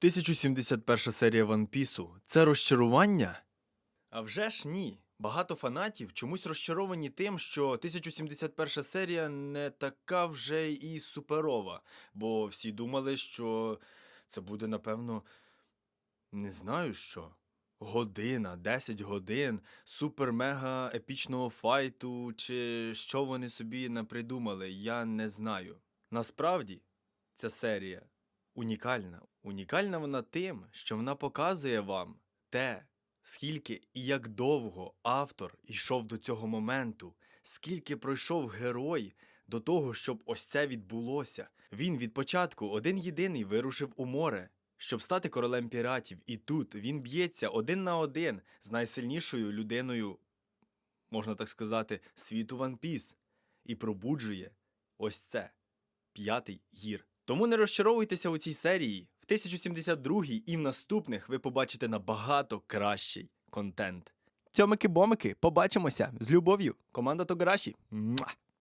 1071 серія Ван Пісу це розчарування? А вже ж ні. Багато фанатів чомусь розчаровані тим, що 1071 серія не така вже і суперова, бо всі думали, що це буде, напевно, не знаю що. Година, 10 годин, супер-мега епічного файту, чи що вони собі напридумали, я не знаю. Насправді, ця серія унікальна. Унікальна вона тим, що вона показує вам те, скільки і як довго автор йшов до цього моменту, скільки пройшов герой до того, щоб ось це відбулося. Він від початку один єдиний вирушив у море, щоб стати королем піратів, і тут він б'ється один на один з найсильнішою людиною, можна так сказати, світу Ван Піс, і пробуджує ось це п'ятий гір. Тому не розчаровуйтеся у цій серії. В 1072 і в наступних ви побачите набагато кращий контент. Цьомики-бомики, побачимося з любов'ю. Команда Тограші.